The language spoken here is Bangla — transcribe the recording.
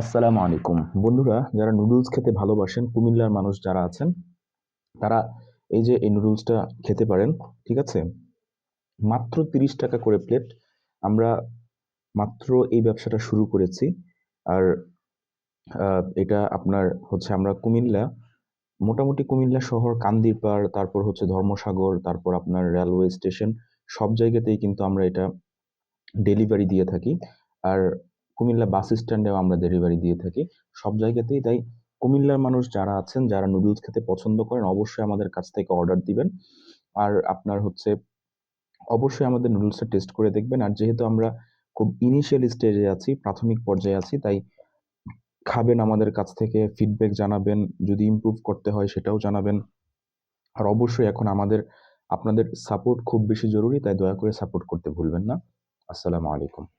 আসসালামু আলাইকুম। বন্ধুরা, যারা নুডলস খেতে ভালোবাসেন, কুমিল্লার মানুষ যারা আছেন, তারা এই যে এই নুডলসটা খেতে পারেন, ঠিক আছে? মাত্র তিরিশ টাকা করে প্লেট, আমরা মাত্র এই ব্যবসাটা শুরু করেছি। আর এটা আপনার হচ্ছে আমরা কুমিল্লা, মোটামুটি কুমিল্লা শহর কান্দিরপাড় তারপর হচ্ছে ধর্মসাগর, তারপর আপনার রেলওয়ে স্টেশন, সব জায়গাতেই কিন্তু আমরা এটা ডেলিভারি দিয়ে থাকি। আর কুমিল্লা বাস স্ট্যান্ডেও আমরা ডেলিভারি দিয়ে থাকি। সব জায়গাতেই তাই কুমিল্লার মানুষ যারা আছেন, যারা নুডলস খেতে পছন্দ করেন, অবশ্যই আমাদের কাছ থেকে অর্ডার দিবেন। আর আপনার হচ্ছে অবশ্যই আমাদের নুডলসটা টেস্ট করে দেখবেন। আর যেহেতু আমরা খুব ইনিশিয়াল স্টেজে আছি, প্রাথমিক পর্যায়ে আছি, তাই খাবেন আমাদের কাছ থেকে ফিডব্যাক জানাবেন, যদি ইমপ্রুভ করতে হয় সেটাও জানাবেন। আর অবশ্যই এখন আমাদের, আপনাদের সাপোর্ট খুব বেশি জরুরি, তাই দয়া করে সাপোর্ট করতে ভুলবেন না। আসসালামু আলাইকুম।